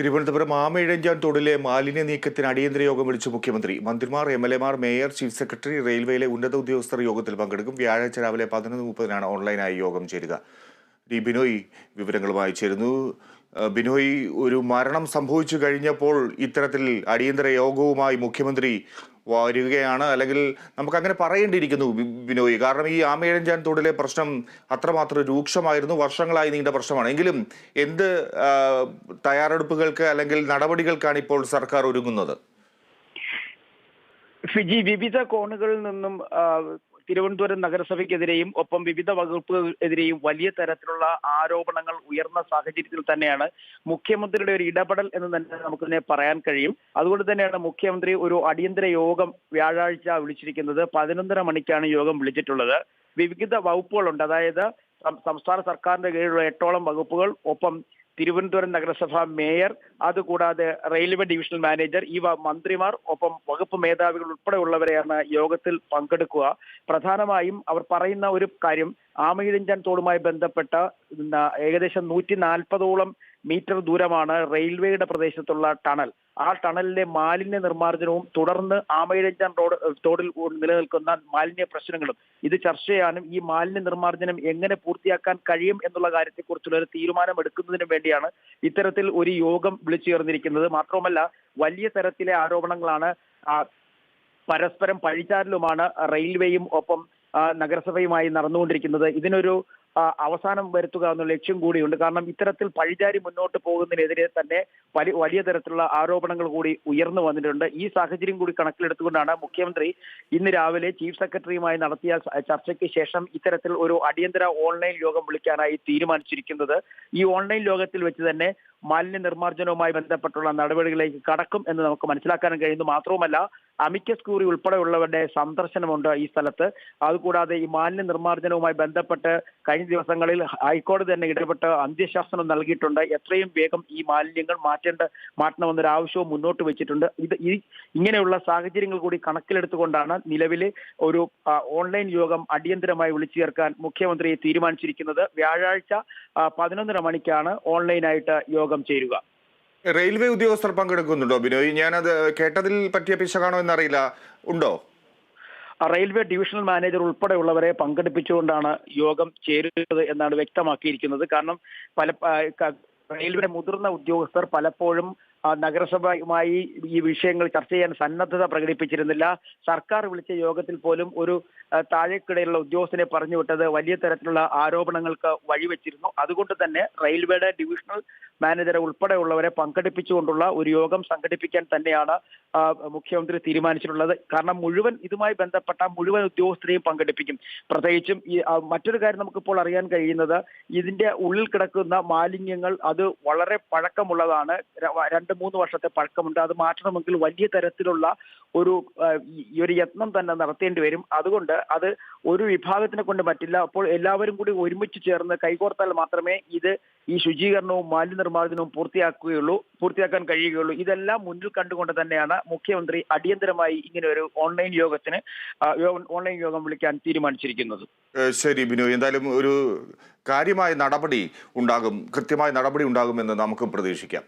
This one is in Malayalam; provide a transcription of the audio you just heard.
തിരുവനന്തപുരം ആമയിഴഞ്ചാൻ തോടിലെ മാലിന്യ നീക്കത്തിന് അടിയന്തര യോഗം വിളിച്ചു മുഖ്യമന്ത്രി. മന്ത്രിമാർ എം എൽ എമാർ മേയർ ചീഫ് സെക്രട്ടറി റെയിൽവേയിലെ ഉന്നത ഉദ്യോഗസ്ഥർ യോഗത്തിൽ പങ്കെടുക്കും. വ്യാഴാഴ്ച രാവിലെ പതിനൊന്ന് മുപ്പതിനാണ് ഓൺലൈനായി യോഗം ചേരുക. ഡി ബിനോയ് വിവരങ്ങളുമായി ചേരുന്നു. ബിനോയ് ഒരു മരണം സംഭവിച്ചു കഴിഞ്ഞപ്പോൾ ഇത്തരത്തിൽ അടിയന്തര യോഗവുമായി മുഖ്യമന്ത്രി വരികയാണ് അല്ലെങ്കിൽ നമുക്ക് അങ്ങനെ പറയേണ്ടിയിരിക്കുന്നു ബിനോയ് കാരണം ഈ ആമേഴഞ്ചാൻ തോടിലെ പ്രശ്നം അത്രമാത്രം രൂക്ഷമായിരുന്നു. വർഷങ്ങളായി നീണ്ട പ്രശ്നമാണ്. എങ്കിലും എന്ത് തയ്യാറെടുപ്പുകൾക്ക് അല്ലെങ്കിൽ നടപടികൾക്കാണ് ഇപ്പോൾ സർക്കാർ ഒരുങ്ങുന്നത്? ഫിജി വിവിധ കോണുകളിൽ നിന്നും തിരുവനന്തപുരം നഗരസഭയ്ക്കെതിരെയും ഒപ്പം വിവിധ വകുപ്പുകൾക്കെതിരെയും വലിയ തരത്തിലുള്ള ആരോപണങ്ങൾ ഉയർന്ന സാഹചര്യത്തിൽ തന്നെയാണ് മുഖ്യമന്ത്രിയുടെ ഒരു ഇടപെടൽ എന്ന് തന്നെ നമുക്കിതിനെ പറയാൻ കഴിയും. അതുകൊണ്ട് തന്നെയാണ് മുഖ്യമന്ത്രി ഒരു അടിയന്തര യോഗം വ്യാഴാഴ്ച വിളിച്ചിരിക്കുന്നത്. പതിനൊന്നര മണിക്കാണ് യോഗം വിളിച്ചിട്ടുള്ളത്. വിവിധ വകുപ്പുകളുണ്ട്. അതായത് സംസ്ഥാന സർക്കാരിന്റെ കീഴിലുള്ള എട്ടോളം വകുപ്പുകൾ ഒപ്പം തിരുവനന്തപുരം നഗരസഭാ മേയർ അതുകൂടാതെ റെയിൽവേ ഡിവിഷണൽ മാനേജർ ഈ മന്ത്രിമാർ ഒപ്പം വകുപ്പ് മേധാവികൾ ഉൾപ്പെടെയുള്ളവരെയാണ് യോഗത്തിൽ പങ്കെടുക്കുക. പ്രധാനമായും അവർ പറയുന്ന ഒരു കാര്യം ആമയിഴഞ്ചാൻ തോടുമായി ബന്ധപ്പെട്ട ഏകദേശം നൂറ്റി നാൽപ്പതോളം മീറ്റർ ദൂരമാണ് റെയിൽവേയുടെ പ്രദേശത്തുള്ള ടണൽ. ആ ടണലിലെ മാലിന്യ നിർമ്മാർജനവും തുടർന്ന് ആമയിഴഞ്ചാൻ റോഡ് തോടിൽ നിലനിൽക്കുന്ന മാലിന്യ പ്രശ്നങ്ങളും. ഇത് ചർച്ച ചെയ്യാനും ഈ മാലിന്യ നിർമ്മാർജനം എങ്ങനെ പൂർത്തിയാക്കാൻ കഴിയും എന്നുള്ള കാര്യത്തെക്കുറിച്ചുള്ള ഒരു തീരുമാനം എടുക്കുന്നതിന് വേണ്ടിയാണ് ഇത്തരത്തിൽ ഒരു യോഗം വിളിച്ചു ചേർന്നിരിക്കുന്നത് വലിയ തരത്തിലെ ആരോപണങ്ങളാണ് പരസ്പരം പഴിചാരലുമാണ് റെയിൽവേയും ഒപ്പം നഗരസഭയുമായി നടന്നുകൊണ്ടിരിക്കുന്നത്. ഇതിനൊരു അവസാനം വരുത്തുക എന്നുള്ള ലക്ഷ്യം കൂടിയുണ്ട്. കാരണം ഇത്തരത്തിൽ പഴിചാരി മുന്നോട്ട് പോകുന്നതിനെതിരെ തന്നെ വലിയ വലിയ തരത്തിലുള്ള ആരോപണങ്ങൾ കൂടി ഉയർന്നു വന്നിട്ടുണ്ട്. ഈ സാഹചര്യം കൂടി കണക്കിലെടുത്തുകൊണ്ടാണ് മുഖ്യമന്ത്രി ഇന്ന് രാവിലെ ചീഫ് സെക്രട്ടറിയുമായി നടത്തിയ ചർച്ചയ്ക്ക് ശേഷം ഇത്തരത്തിൽ ഒരു അടിയന്തര ഓൺലൈൻ യോഗം വിളിക്കാനായി തീരുമാനിച്ചിരിക്കുന്നത്. ഈ ഓൺലൈൻ യോഗത്തിൽ വെച്ച് തന്നെ മാലിന്യ നിർമ്മാർജനവുമായി ബന്ധപ്പെട്ടുള്ള നടപടികളിലേക്ക് കടക്കും എന്ന് നമുക്ക് മനസ്സിലാക്കാൻ കഴിയുന്നു. മാത്രവുമല്ല അമിക്കസ് കൂറി ഉൾപ്പെടെയുള്ളവരുടെ സന്ദർശനമുണ്ട് ഈ സ്ഥലത്ത്. അതുകൂടാതെ ഈ മാലിന്യ നിർമ്മാർജനവുമായി ബന്ധപ്പെട്ട് കഴിഞ്ഞ ദിവസങ്ങളിൽ ഹൈക്കോടതി തന്നെ ഇടപെട്ട് അന്ത്യശാസനം നൽകിയിട്ടുണ്ട്. എത്രയും വേഗം ഈ മാലിന്യങ്ങൾ മാറ്റേണ്ട മാറ്റണമെന്നൊരു ആവശ്യവും മുന്നോട്ട് വെച്ചിട്ടുണ്ട്. ഇത് ഈ ഇങ്ങനെയുള്ള സാഹചര്യങ്ങൾ കൂടി കണക്കിലെടുത്തുകൊണ്ടാണ് നിലവിലെ ഒരു ഓൺലൈൻ യോഗം അടിയന്തരമായി വിളിച്ചു ചേർക്കാൻ മുഖ്യമന്ത്രി തീരുമാനിച്ചിരിക്കുന്നത്. വ്യാഴാഴ്ച പതിനൊന്നര മണിക്കാണ് ഓൺലൈനായിട്ട് യോഗം ചേരുക. റെയിൽവേ ഉദ്യോഗസ്ഥർ പങ്കെടുക്കുന്നുണ്ടോ ബിനോയ്? ഞാനത് കേട്ടതിൽ പറ്റിയ പിശകാണോ എന്നറിയില്ല. ഉണ്ടോ? റെയിൽവേ ഡിവിഷണൽ മാനേജർ ഉൾപ്പെടെയുള്ളവരെ പങ്കെടുപ്പിച്ചുകൊണ്ടാണ് യോഗം ചേരുന്നത് എന്നാണ് വ്യക്തമാക്കിയിരിക്കുന്നത്. കാരണം പല റെയിൽവേ മുതിർന്ന ഉദ്യോഗസ്ഥർ പലപ്പോഴും നഗരസഭയുമായി ഈ വിഷയങ്ങൾ ചർച്ച ചെയ്യാൻ സന്നദ്ധത പ്രകടിപ്പിച്ചിരുന്നില്ല. സർക്കാർ വിളിച്ച യോഗത്തിൽ പോലും ഒരു താഴേക്കിടയിലുള്ള ഉദ്യോഗസ്ഥനെ പറഞ്ഞു വിട്ടത് വലിയ തരത്തിലുള്ള ആരോപണങ്ങൾക്ക് വഴിവെച്ചിരുന്നു. അതുകൊണ്ട് തന്നെ റെയിൽവേയുടെ ഡിവിഷണൽ മാനേജറെ ഉൾപ്പെടെയുള്ളവരെ പങ്കെടുപ്പിച്ചുകൊണ്ടുള്ള ഒരു യോഗം സംഘടിപ്പിക്കാൻ തന്നെയാണ് മുഖ്യമന്ത്രി തീരുമാനിച്ചിട്ടുള്ളത്. കാരണം മുഴുവൻ ഇതുമായി ബന്ധപ്പെട്ട മുഴുവൻ ഉദ്യോഗസ്ഥരെയും പങ്കെടുപ്പിക്കും. പ്രത്യേകിച്ചും ഈ മറ്റൊരു കാര്യം നമുക്കിപ്പോൾ അറിയാൻ കഴിയുന്നത് ഇതിന്റെ ഉള്ളിൽ കിടക്കുന്ന മാലിന്യങ്ങൾ അത് വളരെ പഴക്കമുള്ളതാണ്. ര- രണ്ട് മൂന്ന് വർഷത്തെ പഴക്കമുണ്ട്. അത് മാറ്റണമെങ്കിൽ വലിയ തരത്തിലുള്ള ഒരു ഒരു യത്നം തന്നെ നടത്തേണ്ടി വരും. അതുകൊണ്ട് അത് ഒരു വിഭാഗത്തിനെ കൊണ്ട് പറ്റില്ല. അപ്പോൾ എല്ലാവരും കൂടി ഒരുമിച്ച് ചേർന്ന് കൈകോർത്താൽ മാത്രമേ ഇത് ഈ ശുചീകരണവും മാലിന്യനിർമ്മാർജനവും പൂർത്തിയാക്കുകയുള്ളൂ പൂർത്തിയാക്കാൻ കഴിയുകയുള്ളൂ. ഇതെല്ലാം മുന്നിൽ കണ്ടുകൊണ്ട് തന്നെയാണ് മുഖ്യമന്ത്രി അടിയന്തരമായി ഇങ്ങനെ ഒരു ഓൺലൈൻ യോഗത്തിന് ഓൺലൈൻ യോഗം വിളിക്കാൻ തീരുമാനിച്ചിരിക്കുന്നത്. ശരി ബിനോയ് എന്തായാലും ഒരു കാര്യമായ നടപടി ഉണ്ടാകും കൃത്യമായ നടപടി ഉണ്ടാകുമെന്ന് നമുക്ക് പ്രതീക്ഷിക്കാം.